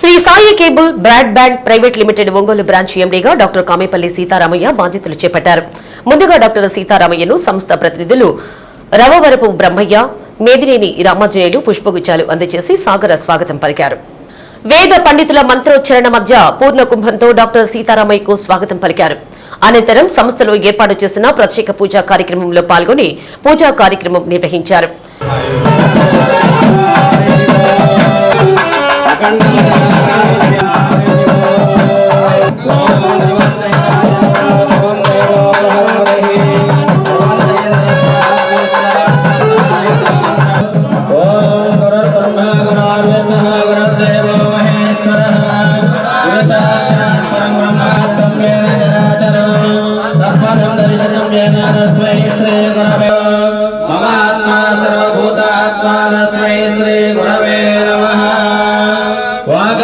Sri Sai cable broadband private limited Ongole branch ఎండీగా doctor Kamepalli Sitaramayya బాధ్యతలు చేపట్టారు. ముందుగా డాక్టర్ సీతారామయ్యను సంస్థ ప్రతినిధులు రవవరపు బ్రహ్మయ్య మేదినేని రామాజయులు పుష్పగుచ్చాలు అందజేసి సాగర స్వాగతం పలికారు. వేద పండితుల మంత్రోచ్చరణ మధ్య పూర్ణ కుంభంతో డాక్టర్ సీతారామయ్యకు స్వాగతం పలికారు. అనంతరం సంస్థలో ఏర్పాటు చేసిన ప్రత్యేక పూజా కార్యక్రమంలో పాల్గొని పూజా కార్యక్రమం నిర్వహించారు. ఓం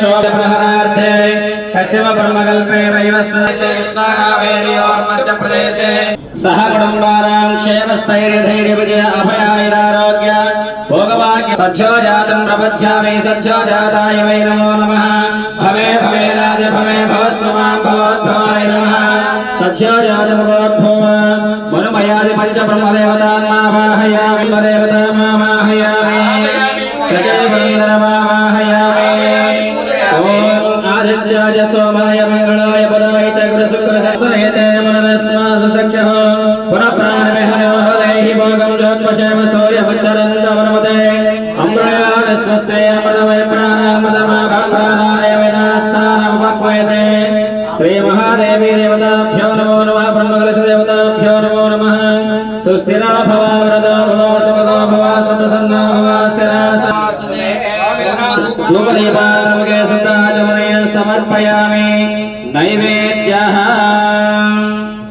शोधप्रहरार्थे कश्यप ब्रह्मकल्पे वैवस्वसे मध्यप्रदेशे सह कुटुंबाराम क्षेम स्थैर्य धैर्य विजय अभय अभयायुरारोग्य भोगवाक्य सज्जो जातम प्रपद्यामि, सज्जो जाताय वै नमो नमः। भवे भवे राज भवे भवस्व माँ भवोद्भवाय नमः। सज्जो जातम जातमभोद्भव मनुमयादि वाहयामि देवता సూర్య వచ్చరంత వనమతే అమ్రయాణ స్వస్తే అమృతమయ ప్రాణామృతమా ప్రాణాయ వినాస్తానముపక్వయతే శ్రీ మహాదేవి దేవతాభ్యో నమో నమః బ్రహ్మకలశ దేవతాభ్యో నమో నమః సుస్థిరా భవ వ్రతో భవ సుఖదో భవ సుప్రసన్నా భవ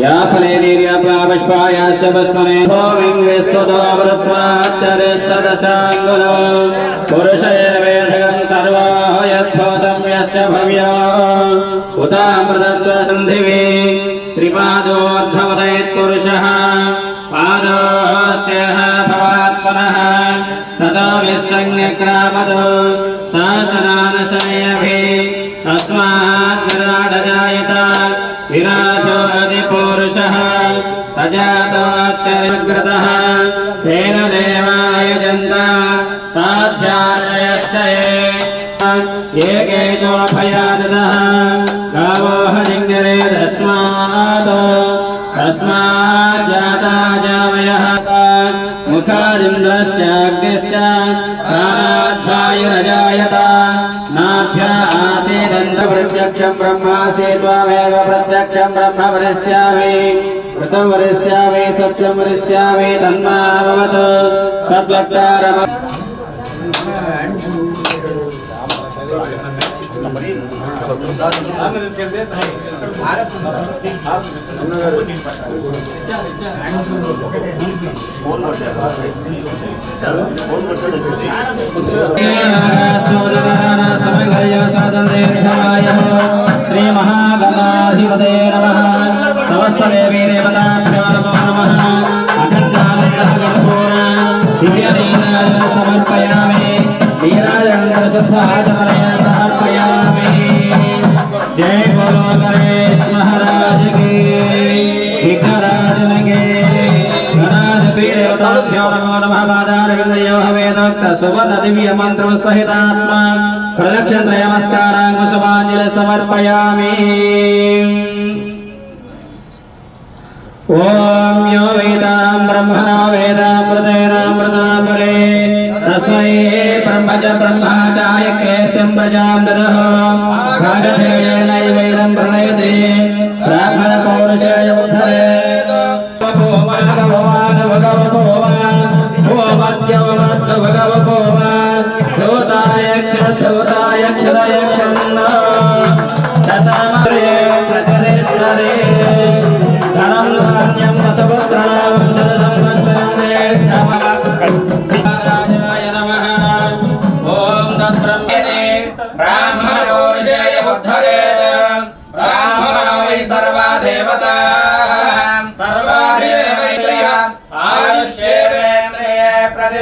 या फलेनेर्या प्रावष्पायाश्च भस्मने सोमिङ्गेश्वदावृत्वाच्चरेष्टदशाङ्गुलो पुरुषेण वेढगं सर्वाः यद्भवतं यश्च भव्या। उतामृतत्वसन्धिवे त्रिपादोऽर्धवदयत्पुरुषः पादोऽस्यः भवात्मनः। ततो विसृङ्ग्यक्रामदो सहस्रानशनयभि तस्मात् विराडजायत विरा स जातो अत्यग्रतः तेन देवायजन्त साध्यार्जयश्च ये गावो हरिङ्गरे तस्मात् तस्मात् जाता जावयः। मुखादिन्द्रस्याग्निश्च प्राणाध्वायुरजायत। नाभ्या आसीदन्तप्रत्यक्षं ब्रह्मासि त्वामेव ब्रह्म वरिष्यामि कृतं वरिष्यामि सत्यं वरिष्यामि तन्मा भवतु तद्वक्तारम శ్రీ మహాగణాధిపతే నమ విఘ్నరాజన కి వేదోక్త సువర్ణ దివ్య మంత్రం సహితాత్మ ప్రదక్షిణత్రయ నమస్కారాన్ కుసుమాంజలి సమర్పయామి ఓం యో వేదాం బ్రహ్మణో వేదామృతేనామృతాంబరే తస్మై బ్రహ్మజ బ్రహ్మాచాయ కీర్తిం ప్రజాం దదః ఖాగధేనైవేదం ప్రణయతే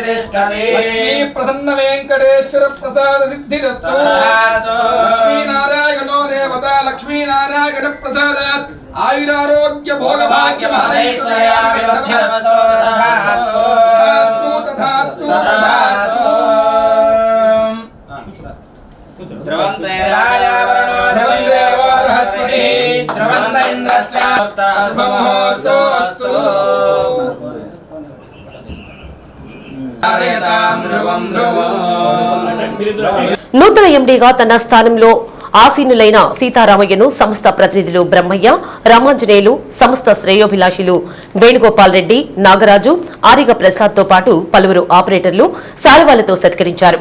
లక్ష్మీ ప్రసన్న వెంకటేశ్వర ప్రసాద సిద్ధిరస్తు. లక్ష్మీనారాయణో దేవత లక్ష్మీనారాయణ ప్రసాద ఆయురారోగ్య భోగ భాగ్య రాజావరణో బృహస్పతిః ఇంద్రస్య. అస్తు ధ్రువం నూతన ఎండీగా తన స్థానంలో ఆసీనులైన సీతారామయ్యను సంస్థ ప్రతినిధులు బ్రహ్మయ్య రామాంజనేయులు సంస్థ శ్రేయోభిలాషులు వేణుగోపాల్ రెడ్డి నాగరాజు ఆరిగ ప్రసాద్తో పాటు పలువురు ఆపరేటర్లు శాలువాలతో సత్కరించారు.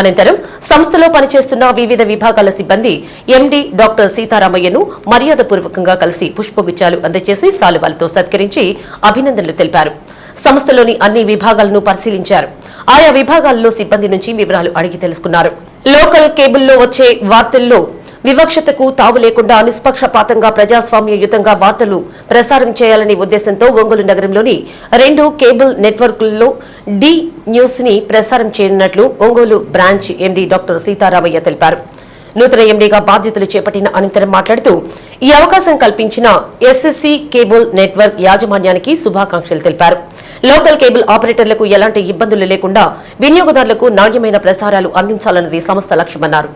అనంతరం సంస్థలో పనిచేస్తున్న వివిధ విభాగాల సిబ్బంది ఎండీ డాక్టర్ సీతారామయ్యను మర్యాదపూర్వకంగా కలిసి పుష్పగుచ్చాలు అందజేసి శాలువాలతో సత్కరించి అభినందనలు తెలిపారు. సంస్థలోని అన్ని విభాగాలను పరిశీలించారు. ఆయా విభాగాల్లో సిబ్బంది నుంచి వివరాలు అడిగి తెలుసుకున్నారు. లోకల్ కేబుల్లో వచ్చే వార్తల్లో వివక్షతకు తావు లేకుండా నిష్పక్షపాతంగా ప్రజాస్వామ్యయుతంగా వార్తలు ప్రసారం చేయాలనే ఉద్దేశంతో ఒంగోలు నగరంలోని రెండు కేబుల్ నెట్వర్క్లలో డి న్యూస్ని ప్రసారం చేయనున్నట్లు Ongole branch MD doctor Seetharamaiah తెలిపారు. నూతన ఎండీగా బాధ్యతలు చేపట్టిన అనంతరం మాట్లాడుతూ ఈ అవకాశం కల్పించిన ఎస్ఎస్సి కేబుల్ నెట్వర్క్ యాజమాన్యానికి శుభాకాంక్షలు తెలిపారు. లోకల్ కేబుల్ ఆపరేటర్లకు ఎలాంటి ఇబ్బందులు లేకుండా వినియోగదారులకు నాణ్యమైన ప్రసారాలు అందించాలన్నది సంస్థ లక్ష్యమన్నారు.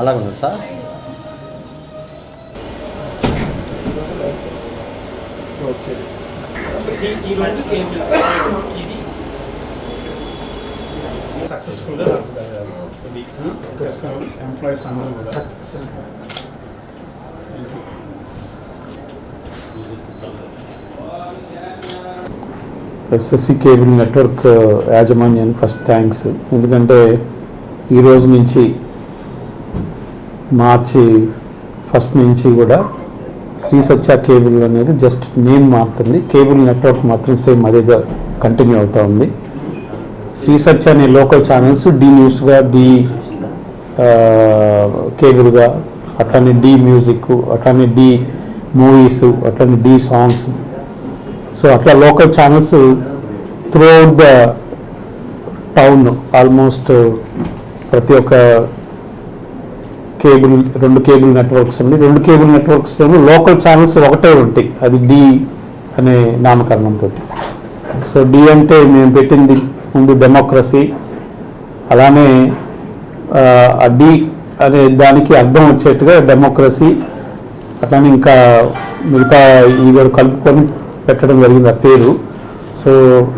అలాగే ఉంది సార్. సక్సెస్ఫుల్గా ఇది ఎంప్లాయీస్ అందరూ కూడా ఎస్ఎస్సి కేబుల్ నెట్వర్క్ యాజమాన్యానికి ఫస్ట్ థ్యాంక్స్. ఎందుకంటే ఈ రోజు నుంచి మార్చి ఫస్ట్ నుంచి కూడా శ్రీ సత్య కేబుల్ అనేది జస్ట్ నేమ్ మారుతుంది. కేబుల్ నెట్వర్క్ మాత్రం సేమ్ అదే కంటిన్యూ అవుతూ ఉంది. శ్రీ సత్య అనే లోకల్ ఛానల్స్ డి న్యూస్గా డి కేబుల్గా అట్లానే డి మ్యూజిక్ అట్లానే డి మూవీస్ అట్లానే డి సాంగ్స్. సో అట్లా local channels throughout the town almost ప్రతి ఒక్క కేబుల్ రెండు కేబుల్ నెట్వర్క్స్ అండి. రెండు కేబుల్ నెట్వర్క్స్లోనూ లోకల్ ఛానల్స్ ఒకటే ఉంటాయి. అది డి అనే నామకరణంతో. సో డి అంటే మేము పెట్టింది ముందు డెమోక్రసీ అలానే ఆ, డి అనే దానికి అర్థం వచ్చేట్టుగా డెమోక్రసీ అట్లానే ఇంకా మిగతా ఈ కలుపుకొని పెట్టడం జరిగింది ఆ పేరు. సో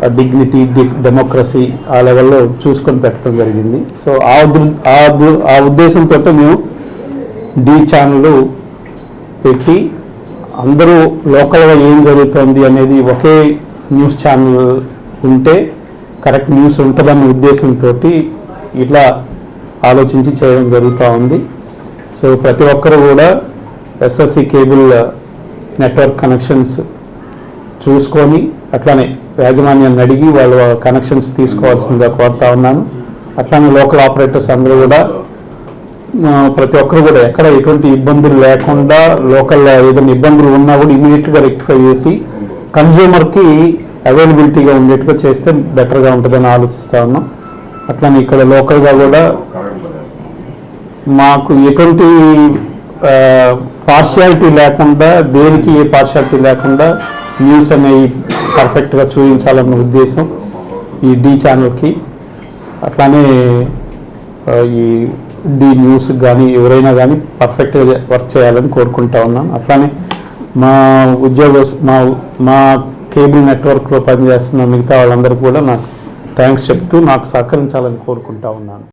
ఆ డిగ్నిటీ డెమోక్రసీ ఆ లెవెల్లో చూసుకొని పెట్టడం జరిగింది. సో ఆ ఆ ఉద్దేశంతో మేము డి ఛానల్ పెట్టి అందరూ లోకల్గా ఏం జరుగుతోంది అనేది ఒకే న్యూస్ ఛానల్ ఉంటే కరెక్ట్ న్యూస్ ఉంటుందన్న ఉద్దేశంతో ఇట్లా ఆలోచించి చేయడం జరుగుతూ ఉంది. సో ప్రతి ఒక్కరు కూడా ఎస్ఎస్సి కేబుల్ నెట్వర్క్ కనెక్షన్స్ చూసుకొని అట్లానే యాజమాన్యాన్ని అడిగి వాళ్ళ కనెక్షన్స్ తీసుకోవాల్సిందిగా కోరుతా ఉన్నాను. అట్లానే లోకల్ ఆపరేటర్స్ అందరూ కూడా ప్రతి ఒక్కరు కూడా ఎక్కడ ఎటువంటి ఇబ్బందులు లేకుండా లోకల్ ఏదైనా ఇబ్బందులు ఉన్నా కూడా ఇమీడియట్గా రెక్టిఫై చేసి కన్జ్యూమర్కి అవైలబిలిటీగా ఉండేట్టుగా చేస్తే బెటర్గా ఉంటుందని ఆలోచిస్తా ఉన్నాం. అట్లానే ఇక్కడ లోకల్గా కూడా మాకు ఎటువంటి పార్షియాలిటీ లేకుండా దేనికి ఏ పార్షియాలిటీ లేకుండా న్యూస్ అనేవి పర్ఫెక్ట్గా చూపించాలన్న ఉద్దేశం ఈ డి ఛానల్కి అట్లానే ఈ డి న్యూస్ కానీ ఎవరైనా కానీ పర్ఫెక్ట్గా వర్క్ చేయాలని కోరుకుంటా ఉన్నాను. అట్లానే మా ఉద్యోగ మా మా కేబుల్ నెట్వర్క్లో పనిచేస్తున్న మిగతా వాళ్ళందరికీ కూడా నాకు థ్యాంక్స్ చెప్తూ నాకు సహకరించాలని కోరుకుంటా ఉన్నాను.